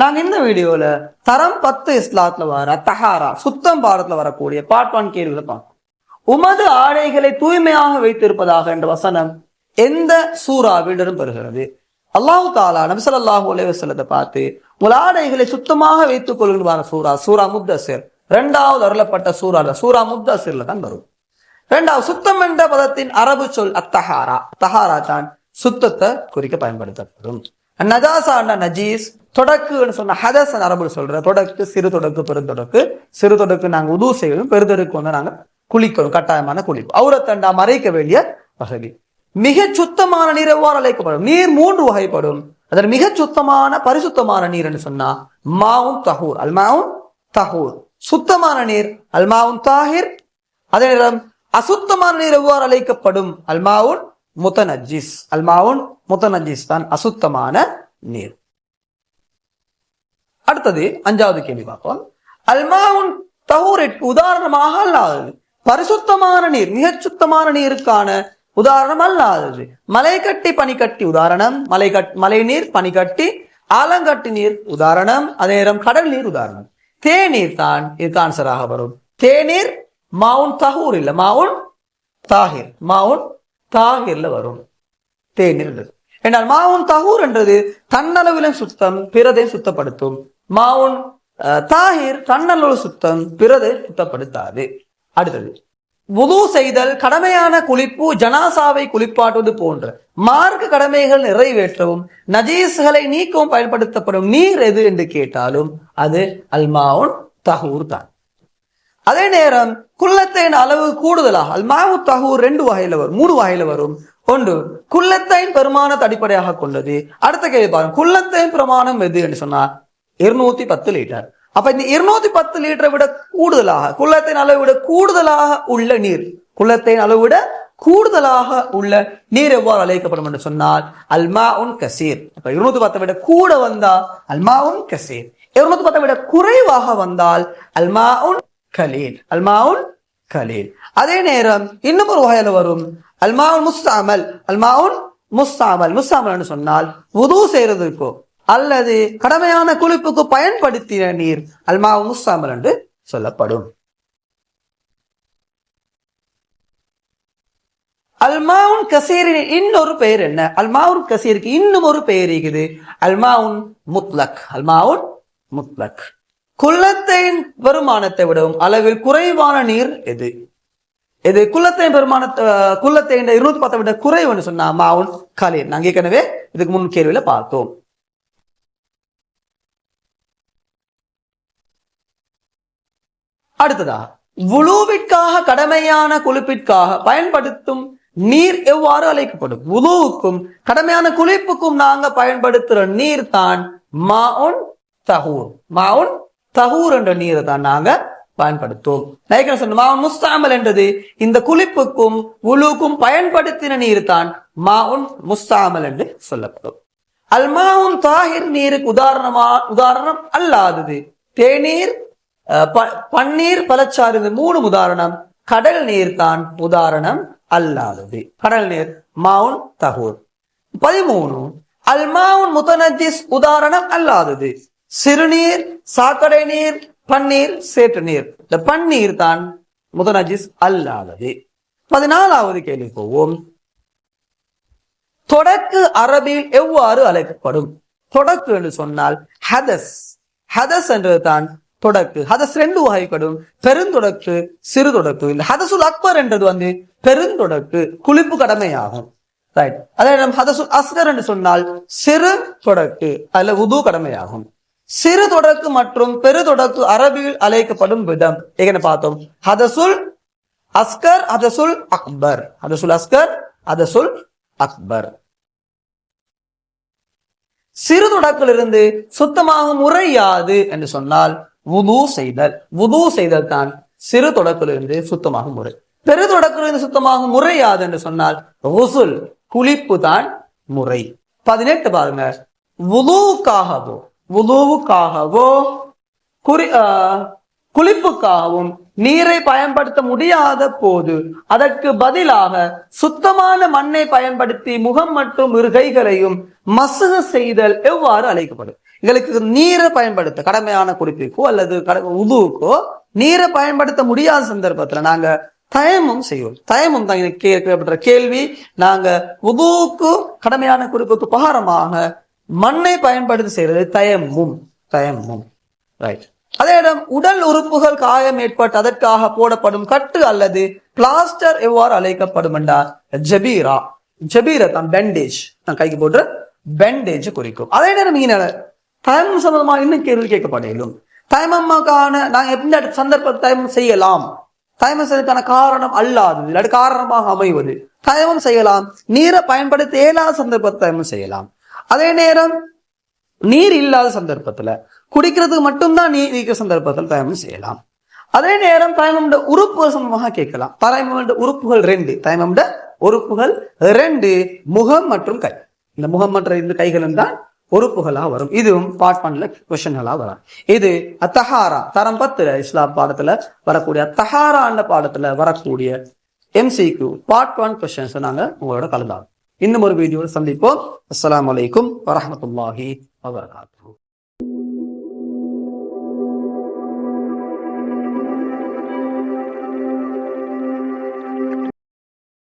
நாங்கள் இந்த வீடியோல தரம் பத்து இஸ்லாத்துல வர தஹாரா சுத்தம் பாடத்தில் வரக்கூடிய பார்ட் ஒன் கேள்விகளை பார்ப்போம். உமது ஆடைகளை தூய்மையாக வைத்திருப்பதாக என்ற வசனம் எந்த சூறாவிலிருந்து பெறுகிறது? அல்லாஹு தாலா நபி ஸல்லல்லாஹு உலக வஸல்லத்தை பார்த்து உங்கள் ஆடைகளை சுத்தமாக வைத்துக் கொள்கின்ற சூரா சூரா முத்தசிர் இரண்டாவது அருளப்பட்ட சூறா சூரா முத்தசிர்ல தான் வரும். இரண்டாவது சுத்தம் என்ற பதத்தின் அரபு சொல் அத்தஹாரா. தஹாரா தான் சுத்தத்தை குறிக்க பயன்படுத்தப்படும். நஜாசான நஜீஸ் தொடக்குன்னு சொன்ன ஹதசன் அரபு சொல்ற தொடக்கு சிறு தொடக்கு பெருந்தொடக்கு சிறு தொடக்கு நாங்க உதவு செய்யணும் பெருந்தொடக்கு வந்து நாங்க குளிக்கணும் கட்டாயமான குளிப்பு அவுரத்தண்டா மறைக்க வேண்டிய வசதி. மிக சுத்தமான நீர் எவ்வாறு அழைக்கப்படும்? நீர் மூன்று வகைப்படும். அதில் மிக சுத்தமான பரிசுத்தமான நீர் என்று சொன்னா மாவும் தஹூர் அல்மாவும் தஹூர். சுத்தமான நீர் அல்மாவும் தாஹிர். அதே நேரம் அசுத்தமான நீர் எவ்வாறு அழைக்கப்படும்? அல்மாவுன் முத்தனஜிஸ் அல்மாவுன் முத்தனஜிஸ் தான் அசுத்தமான நீர். அடுத்தது அஞ்சாவது கேள்வி பார்ப்போம். அல்மாவுன் தஹூரிற்கு உதாரணமாக அல்லாதது. பரிசுத்தமான நீர் மிகச் சுத்தமான நீருக்கான உதாரணம் அல்லாதது. மலை கட்டி பனிக்கட்டி உதாரணம். மலை கட் மலை நீர் பனிக்கட்டி ஆலங்கட்டி நீர் உதாரணம். அதே நேரம் கடல் நீர் உதாரணம். தேநீர் தான் இதுக்கு ஆன்சராக வரும். தேநீர் மாவுன் தஹூர் இல்ல மாவுன் தாஹிர். மாவுன் தாகிரில் வரும். தேநீர் என்றது என்றால் மாவுன் தகூர் என்றது தன்னளவிலும் சுத்தம் பிறதை சுத்தப்படுத்தும். மாவுன் அஹ், தன்னளவு சுத்தம் பிறதை சுத்தப்படுத்தாது. அடுத்தது வுது செய்தல் கடமையான குளிப்பு ஜனாசாவை குளிப்பாட்டுவது போன்ற மார்க்க கடமைகள் நிறைவேற்றவும் நஜீஸ்களை நீக்கவும் பயன்படுத்தப்படும் நீர் எது என்று கேட்டாலும் அது அல்மாவுன் தகூர் தான். அதே நேரம் குல்லத்தின் அளவு கூடுதலாக அல் மாமுத்தாகு ரெண்டு வகையில வரும் மூணு வகையில வரும். ஒன்று குல்லத்தின் பெருமானத்தை அடிப்படையாக கொண்டது. அடுத்த கேள்வி பாருங்க குல்லத்தின் பிரமாணம் எது என்று சொன்னா இருநூத்தி பத்து லிட்டர் அப்ப இந்த இருநூத்தி பத்து லிட்டரை விட கூடுதலாக குள்ளத்தின் அளவை விட கூடுதலாக உள்ள நீர் குள்ளத்தின் அளவை விட கூடுதலாக உள்ள நீர் எவ்வாறு அழைக்கப்படும் என்று சொன்னால் அல்மா உன் கசீர். இப்ப இருநூத்தி பத்தை விட கூட வந்தா அல்மா உன் கசீர். இருநூத்தி பத்தை விட குறைவாக வந்தால் அல்மா உன் கலீல். அல்மாவுன் கலீல். அதே நேரம் இன்னும் ஒரு வகையில வரும். அல்மாவுன் முஸ்தாமல் அல்மாவுன் முஸ்தாமல் முஸ்தாமல் சொன்னால் உது செய்யறதுக்கோ அல்லது கடமையான குளிப்புக்கு பயன்படுத்திய நீர் அல்மாவு முஸ்தாமல் என்று சொல்லப்படும். அல்மாவுன் கசீரின் இன்னொரு பெயர் என்ன? அல்மாவுன் கசீருக்கு இன்னும் ஒரு பெயர் இருக்குது. அல்மாவுன் முத்லக். அல்மாவுன் முத்லக். குல்லத்தின் வருமானத்தை விடவும் அளவில் குறைவான நீர் எது? இது குள்ளத்தையும் பெருமான குள்ளத்தை இருநூத்தி பத்தை விட குறைவுன்னு சொன்னா மாவுன் கலீர் நாங்க ஏற்கனவே இதுக்கு முன் கேள்வியில பார்த்தோம். அடுத்ததா உழுவிற்காக கடமையான குளிப்பிற்காக பயன்படுத்தும் நீர் எவ்வாறு அழைக்கப்படும்? உழுவுக்கும் கடமையான குளிப்புக்கும் நாங்க பயன்படுத்துற நீர் தான் மாவுன் தகூர். மாவுன் தகூர் என்ற நீரை தான் நாங்க பயன்படுத்துவோம். நைக்கன் சொன்ன முஸ்தாமல் என்றது இந்த குளிப்புக்கும் உலுக்கும் பயன்படுத்தின நீர் தான் மாவுன் முஸ்தாமல் என்று சொல்லப்படும். அல்மாவும் தாகிர் நீருக்கு உதாரணமா உதாரணம் அல்லாதது. தேநீர் அஹ், பன்னீர் பலச்சாறு இந்த மூணு உதாரணம். கடல் நீர் தான் உதாரணம் அல்லாதது. கடல் நீர் மவுன் தகூர். பதிமூணு அல்மாவுன் முத்தனஜிஸ் உதாரணம் அல்லாதது. சிறுநீர் சாக்கடை நீர் பன்னீர் சேற்று நீர். இந்த பன்னீர் தான் முதனஜிஸ் அல்லாதது. பதினாலாவது கேள்வி போவோம். தொடக்கு அரபில் எவ்வாறு அழைக்கப்படும்? தொடக்கு என்று சொன்னால் ஹதஸ். ஹதஸ் என்றது தான் தொடக்கு. ஹதஸ் ரெண்டு வகைப்படும். பெருந்தொடக்கு சிறு தொடக்கு இந்த ஹதசுல் அக்பர் என்றது வந்து பெருந்தொடக்கு குளிப்பு கடமையாகும். ரைட் அதே நேரம் ஹதசுல் அஸ்கர் என்று சொன்னால் சிறு தொடக்கு அல்ல உது கடமையாகும். சிறு தொடக்கு மற்றும் பெருதொடக்கு அரபியில் அழைக்கப்படும் விதம். என்ன பார்த்தோம்? ஹதசுல் அஸ்கர் ஹதசுல் அக்பர். ஹதசுல் அஸ்கர் ஹதசுல் அக்பர். சிறு தொடக்கிலிருந்து சுத்தமாக முறையாது என்று சொன்னால் உது செய்தல். உது செய்தல் தான் சிறு தொடக்கிலிருந்து சுத்தமாக முறை. பெரு தொடக்கிலிருந்து சுத்தமாக முறையாது என்று சொன்னால் ருசுல் குளிப்பு தான் முறை. பதினெட்டு பாருங்க. உதுக்காகவோ வுதுவுக்காகவோ குறி குளிப்புக்காகவும் நீரை பயன்படுத்த முடியாத போது அதற்கு பதிலாக சுத்தமான மண்ணை பயன்படுத்தி முகம் மற்றும் இருகைகளையும் மசுகு செய்தல் எவ்வாறு அழைக்கப்படும்? எங்களுக்கு நீரை பயன்படுத்த கடமையான குறிப்பிற்கோ அல்லது உதுவுக்கோ நீரை பயன்படுத்த முடியாத சந்தர்ப்பத்துல நாங்க தயமும் செய்வோம். தயமும் தான் எனக்கு கேட்கப்பட்ட கேள்வி. நாங்க உதுவுக்கு கடமையான குறிப்புக்கு பகாரமாக மண்ணை பயன்படுத்தி செய்கிறது தயமும் தயமும் ரைட் அதே இடம் உடல் உறுப்புகள் காயம் ஏற்பட்டு அதற்காக போடப்படும் கட்டு அல்லது பிளாஸ்டர் எவ்வாறு அழைக்கப்படும் என்றால் ஜபீரா. ஜபீரா தான் பேண்டேஜ் நான் கைக்கு போட்டு பேண்டேஜ் குறிக்கும். அதே நேரம் இங்க தயம் சம்பந்தமா இன்னும் கேள்வி கேட்கப்படையிலும் தயமம்மாக்கான நாங்க எந்த சந்தர்ப்பத்தை தயமம் செய்யலாம்? தயமம் செய்வதற்கான காரணம் அல்லாதது இல்லாட்டி காரணமாக அமைவது. தயமம் செய்யலாம். நீரை பயன்படுத்த இயலாத சந்தர்ப்பத்தை தயமம் செய்யலாம். அதே நேரம் நீர் இல்லாத சந்தர்ப்பத்துல குடிக்கிறதுக்கு மட்டும்தான் நீர் இருக்கிற சந்தர்ப்பத்தில் தயமம் செய்யலாம். அதே நேரம் தயமம்ட உறுப்புகள் சம்பந்தமாக கேட்கலாம். தயமம்ட உறுப்புகள் ரெண்டு. தயமம்ட உறுப்புகள் ரெண்டு. முகம் மற்றும் கை. இந்த முகம் மற்றும் இந்த கைகளும் தான் உறுப்புகளா வரும். இதுவும் பார்ட் ஒன்ல கொஸ்டின்களா வரும். இது அத்தஹாரா. தரம் பத்துல இஸ்லாம் பாடத்துல வரக்கூடிய அத்தஹாரான்ற பாடத்துல வரக்கூடிய எம்சிக்கு பார்ட் ஒன் கொஸ்டின்ஸ் நாங்க உங்களோட கலந்தாகும். இன்னும் ஒரு வீடியோவில் சந்திப்போம் அஸ்ஸலாமு அலைக்கும் வரஹ்மத்துல்லாஹி வபரகாத்துஹு